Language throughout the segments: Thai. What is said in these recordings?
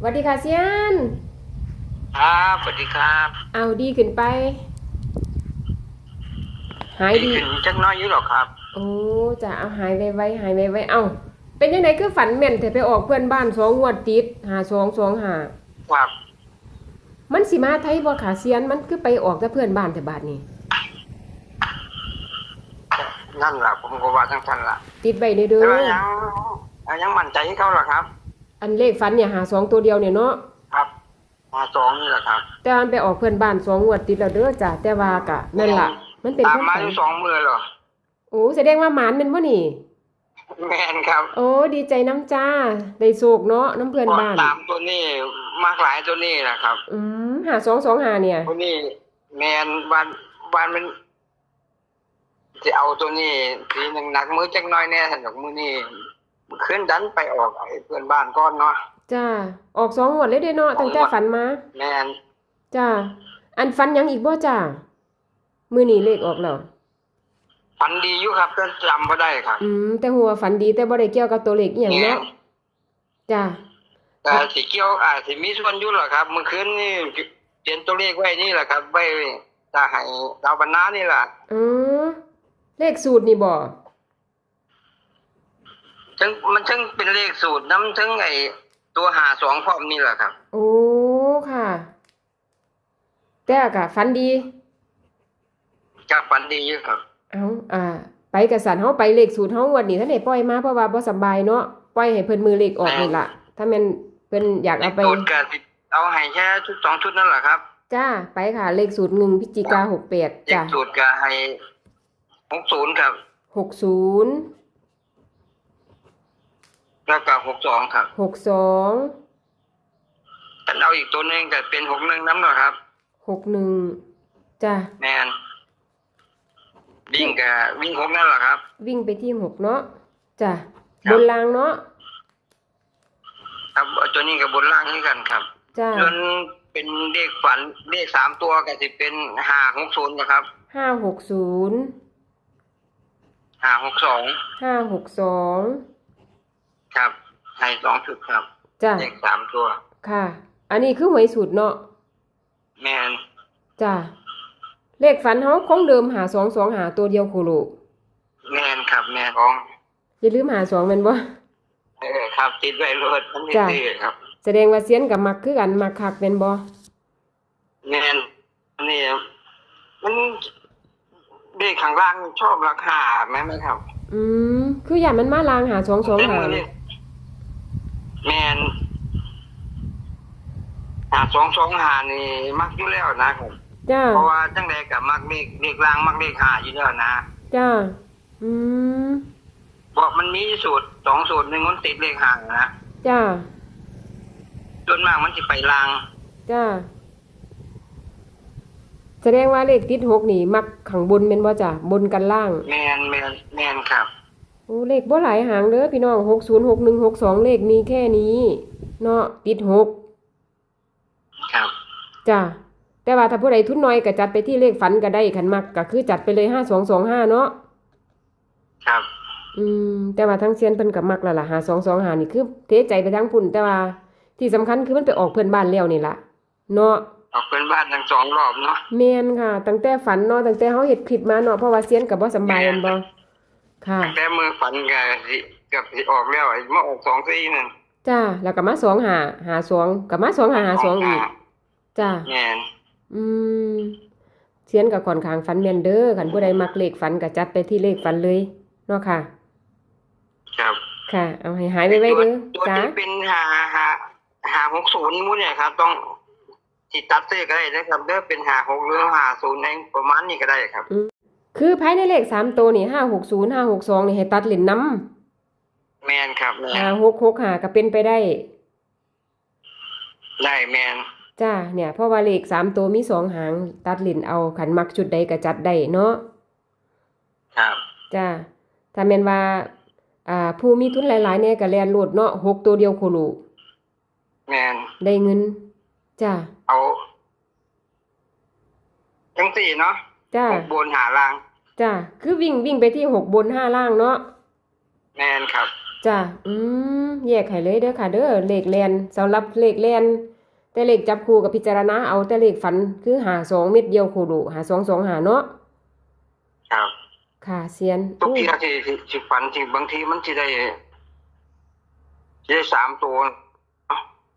สวัสดีค่ะเซียน ครับสวัสดีครับเอาดีขึ้นไป หายดีขึ้นจักหน้อยอยู่หรอกครับ โอ้จะเอาหายไวไวๆหายไวไวๆเอาเป็นยังไงคือฝันแม่นแต่ไปออกเพื่อนบ้านสองงวดติดหาสองสองหาครับมันสิมาไทยบ่ขาเซียนมันคือไปออกแต่เพื่อนบ้านแต่บาทนี้นั่นแหละผมก็ว่าทั้งท่านละติดใบเด้อเด้แต่อว่ายังยังมั่นใจให้เขาหรอครับ อันเลขฝันเนี่ยหาสองตัวเดียวเนี่ยเนาะครับมาสองนี่แหละครับแต่มันไปออกเพื่อนบ้านสองงวดติดแล้วเด้อจ้ะแต่ว่ากะนั่นล่ะ มันเป็นตามความมาฝันอยู่สองมือเหรอโอ้แสดงว่าหมานเป็นบ่นี่แมนครับ โอ้ดีใจน้ำจ้าได้โศกเนาะน้ำเพื่อนบ้านตามตัวนี้มากหลายตัวนี้แหละครับ อืมหาสองสองหาเนี่ยตัวนี้ แมนวันวันมันจะเอาตัวนี้ทีหนึ่งหนักมือจักหน้อยแน่สนุกมือนี่ ขึ้นดันไปออกไอ้เพื่อนบ้านก้อนเนาะจ้าออกสองงวดเลยเด้เนาะตั้งแต่ฝันมาแมนจ้าอันฝันหยังอีกบ่จ้ามือนี่เลขออกแล้วฝันดีอยู่ครับก็จำไม่ได้ครับอืมแต่หัวฝันดีแต่บ่ได้เกี่ยวกับตัวเลขอหย่างเนาะจ้า แต่สิเกี่ยวอาจสิมีส่วนอยู่หรอครับเมื่อคืนนี่เขียนตัวเลขไว้นี่แหละครับไว้จะให้ดาวบรรณานี่แหละอือเลขสูตรนี่บ่ ถึงมันถึงเป็นเลขสูตรน้ำถึงไอ้ตัวหาสองพร้อมนี่แหละครับ โอ้ค่ะ แต่ก็ฝันดีจากฝันดีอยู่ครับ เอาอ่า ไปกับสันเฮาไปเลขสูตรเฮางวดนี้ท่านได้ปล่อยมาเพราะว่าบ่สำบายเนาะปล่อยให้เพิ่นมือเลขออกนี่ล่ะ ถ้าแม่นเพิ่นอยากเลเอาขไป สูตรก็สิเอาให้แค่ชุดสองชุดนั่นแหละครับจ้า ไปค่ะ เลขสูตรหนึ่งพฤศจิกาหกแปดเลขจ้าสูตรก็ให้หกศูนย์ครับหกศูนย์ แล้วก็หกสองครับหกสองถ้าเอาอีกตัวหนึงก็เป็นหกหนึ่งน้ำหรอครับหกหนึ่งจ้าแมนวิ่งก็วิ่งหกนั่นแหละครับ วิ่งไปที่หกเนาะจ้าครับบนรางเนาะครับตัวนี้กับบนล่างนี่กันครับจ้าจนเป็นเลขฝันเลขสามตัวก็จะเป็นห้าหกศูนย์นะครับห้าหกศูนย์ห้าหกสองห้าหกสอง ครับให้สองชุดครับจ้าเลขสามตัว ค่ะ อันนี้คือหวยสูตรเนาะแมนจ้าเลขฝันเฮาคงเดิมหาสองสองหาตัวเดียวโคโลแมนครับ แมนของอย่าลืมหาสองแม่นบ่ เออครับติดไว้รถมันไม่จ้ะ ซื้อครับ แสดงว่าเซียนกับมักคือกันมักคักแม่นบ่แมนอันนี่มันเลขข้างล่างชอบราคาไหมไหมครับอืมคืออย่างมันมาลางหาสองสองแต่หามือนี่ แมนหาสองสองหานี่มักอยู่แล้วนะครับจ้าเพราะว่าจังใดกับมักเลขเลขล่างมักเลขหาอยู่แล้วนะจ้าอืมบอกมันมีสูตรสองสูตรหนึ่งมันติดเลขห่างนะจ้าส่วนมากมันจะไปลางจ้าแสดงว่าเลขติดหกนี่ มักขังบนแม่นบ่จ้ะบนกันล่าง แมนแมนแมนครับ โอ้เลขบ่หลายหางเด้อพี่น้องหกศูนย์หกหนึ่งหกสองเลขมีแค่นี้ เนาะติดหกครับจ้าแต่ว่าถ้าผู้ใดทุนน้อยก็จัดไปที่เลขฝันก็ได้ขันมักก็คือจัดไปเลยห้าสองสองห้าเนาะครับอืมแต่ว่าทั้งเซียนเพิ่นก็มักแล้วล่ะหาสองสองหานี่คือเทใจไปทั้งพุ่นแต่ว่าที่สำคัญคือมันไปออกเพื่อนบ้านแล้วนี่ล่ะเนาะออกเป็นบ้านทั้งสองรอบเนาะแม่นค่ะตั้งแต่ฝันเนาะตั้งแต่เฮาเฮ็ดคลิปมาเนาะเพราะว่าเซียนก็บ่สำบายแม่นบ่ ค่ะ แต่มือฝันกับสิกับสิออกแล้วไอ้มาออกสองสี่นั่นจ้าแล้วก็มาสองหาหาสองก็มาสองหาหาสองอีกจ้าแมนอืมเซียนก็ค่อนข้างฝันแม่นเด้อคันผู้ใดมักเลขฝันก็จัดไปที่เลขฝันเลยเนาะค่ะ ครับ ค่ะ เอาให้หายไวๆเด้อตัวจ้าที่เป็นหาหาหาหกศูนย์มู้เนี่ยครับ ต้องติดตัดซื้อก็ได้นะครับเด้อเป็นหาหกหรือหาศูนย์เองประมาณนี้ก็ได้ครับ คือภายในเลขสามตัวนี่ห้าหกศูนย์ห้าหกสองนี่ให้ตัดเหรียญน้แมนครับแมำนห้าหกหกหาก็เป็นไปได้ ได้แมนจ้าเนี่ยเพราะว่าเลขสามตัวมีสองหาง ตัดเหรียญเอาขันมักชุดใดก็จัดได้เนาะครับ จ้าถ้าแม่นว่า อ่า ผู้มีทุนหลายๆเนี่ยก็แลนโลดเนาะหกตัวเดียวโคโลแมนได้เงิน จ้าเอาจังสี่เนาะจ้า หกบนหาล่าง จ้าคือวิ่งวิ่งไปที่หกบนห้าล่างเนาะแมนครับอจ้ะอืมแยกให้เลยเด้อค่ะ เด้อเลขแลนสำหรับเลขแลนแต่เลขจับคู่กับพิจารณาเอาแต่เลขฝันคือหาสองเม็ดเดียวโคโดหาสองสองหาเนาะครับค่ะเซียนทุกอู้ทีที่ที่ที่ฝันที่บางทีมันจะได้จะได้สามตัว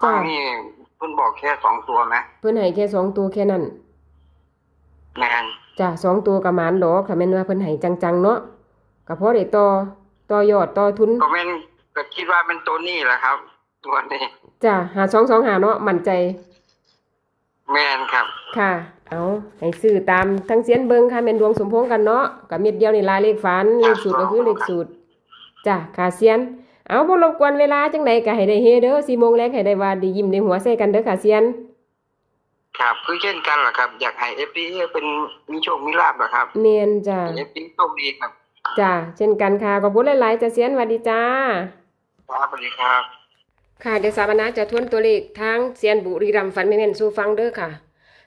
ครั้งนี้เพิ่นบอกแค่สองตัวไหม เพิ่นให้แค่สองตัวแค่นั้น แมนจ้ะสองตัวกับหมานดอกค่ะแม่นว่าเพิ่นให้จังๆเนาะก็พอได้ต่อต่อยอดต่อทุนก็แม่นก็คิดว่าเป็นตัวนี้แหละครับ ตัวนี้จ้ะหาสองสองหาเนาะมั่นใจ แมนครับ ค่ะ เอาให้ซื้อตามทั้งเสียนเบิงค่ะแม่นดวงสมพงษ์กันเนาะกับเม็ดเดียวนี่ลายเลขฝันเลขสูตรก็คือเลขสูตรจ้ะค่ะเสียนเอาบ่รบกวนเวลาจังไดก็ให้ได้เฮเด้อ4โมงแรกให้ได้ว่าไดียิ้มในหัวใส่กันเด้อค่ะเสียน ครับคือเช่นกันแหละครับ อยากให้เอฟพีเป็นมีโชคมีลาบเหรอครับเมียนจ้ะเอฟพีโชคดีครับจ้ะเช่นกันค่ะขอบคุณหลายๆจ้ะเสียนสวัสดีจ้าครับสวัสดีครับ ค่ะเดี๋ยวสาบนาจะทวนตัวเลขทางเซียนบุรีรัมย์ฝันแม่นๆสู่ฟังเด้อค่ะ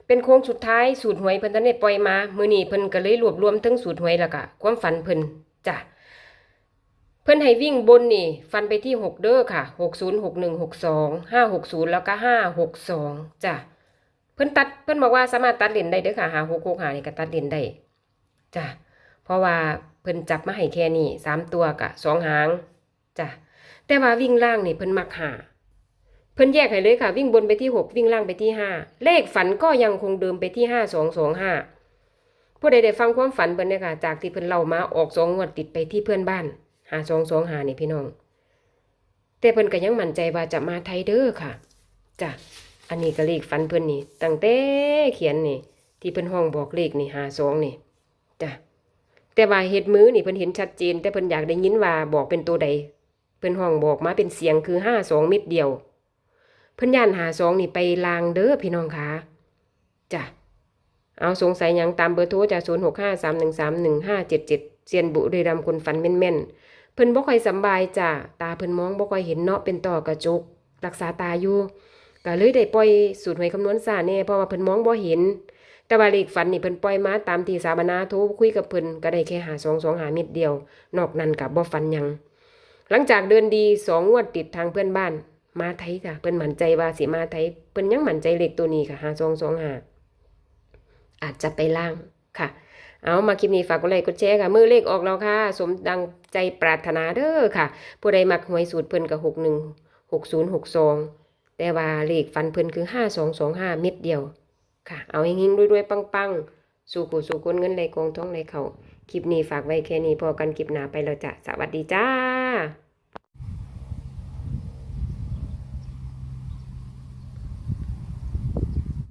เป็นโค้งสุดท้ายสูตรหวยเพิ่นทันได้ปล่อยมา มื้อนี้เพิ่นก็เลยรวบรวมทั้งสูตรหวยแล้วก็ความฝันเพิ่นจ้ะเพิ่นให้วิ่งบนนี่ ฟันไปที่ 6 เด้อค่ะ 60 61 62 560 แล้วก็ 562จ้ะ เพิ่นตัดเพิ่นบอกว่าสามารถตัดเลนได้เด้อค่ะ5 6 6 5นี่ก็ตัดเลนได้จ้ะเพราะว่าเพิ่นจับมาให้แค่นี้สามตัวกะสองหางจ้ะแต่ว่าวิ่งล่างนี่เพิ่นมักหาเพิ่นแยกให้เลยค่ะ วิ่งบนไปที่หกวิ่งล่างไปที่ห้าเลขฝันก็ยังคงเดิมไปที่ห้าสองสองห้าผู้ใดได้ฟังความฝันเพิ่นเนี่ยค่ะ จากที่เพิ่นเล่ามาออกสองงวดติดไปที่เพื่อนบ้านหาสองสองหานี่พี่น้อง แต่เพิ่นก็ยังมั่นใจว่าจะมาไทยเด้อค่ะจ้ะ อันนี้ก็เลขฝันเพิ่อนนี่ตั้งแต่เขียนนี่ ที่เพิ่อนห้องบอกเลขนี่หาสองนี่จ้ะแต่ว่าเฮ็ดมือนี่เพิ่อนเห็นชัดเจน แต่เพิ่อนอยากได้ยินว่าบอกเป็นตัวใด เพิ่อนห้องบอกมาเป็นเสียงคือห้าสองเม็ดเดียว เพิ่อนย่านหาสองนี่ไปลางเด้อพี่น้องคะจ้ะเอาสงสัยยังตามเบอร์โทรจากศูนย์หกห้าสามหนึ่งสามหนึ่งห้าเจ็ดเจ็ดเซียนบุรีรัมคนฝันแม่นๆเพิ่นบ่ค่อยสบายจ้ะตาเพิ่นมองบ่ค่อยเห็นเนาะเป็นต่อกระจกรักษาตาอยู่ ก็เลยได้ปล่อยสูตรหวยคำนวณซาแน่เพราะว่าเพิ่นมองบ่เห็น แต่ว่าเลขฝันนี่เพิ่นปล่อยมาตามที่สาบนาโทรคุยกับเพิ่นก็ได้แค่หาสองสองหาเม็ดเดียว นอกนั้นก็บ่ฝันหยัง หลังจากเดินดีสองงวดติดทางเพื่อนบ้าน มาไทยค่ะเพิ่นมั่นใจว่าสิมาไทยเพิ่นยังมั่นใจเลขตัวนี้ค่ะหาสองสองหาอาจจะไปล่างค่ะ เอามาคลิปนี้ฝากกดไลค์กดแชร์ค่ะ มือเลขออกแล้วค่ะ สมดังใจปรารถนาเด้อค่ะ ผู้ใดมักหวยสูตรเพิ่นกับหกหนึ่งหกศูนย์หกสอง แต่ว่าเลขฟันเพิ่นคือห้าสองสองห้าเม็ดเดียว ค่ะ เอาให้หิงๆรวยๆ ปังๆ สู่กูสู่คนเงินไหลกองท้องไหลเขาคลิปนี้ฝากไว้แค่นี้พอกันคลิปหน้าไปเราจะสวัสดีจ้า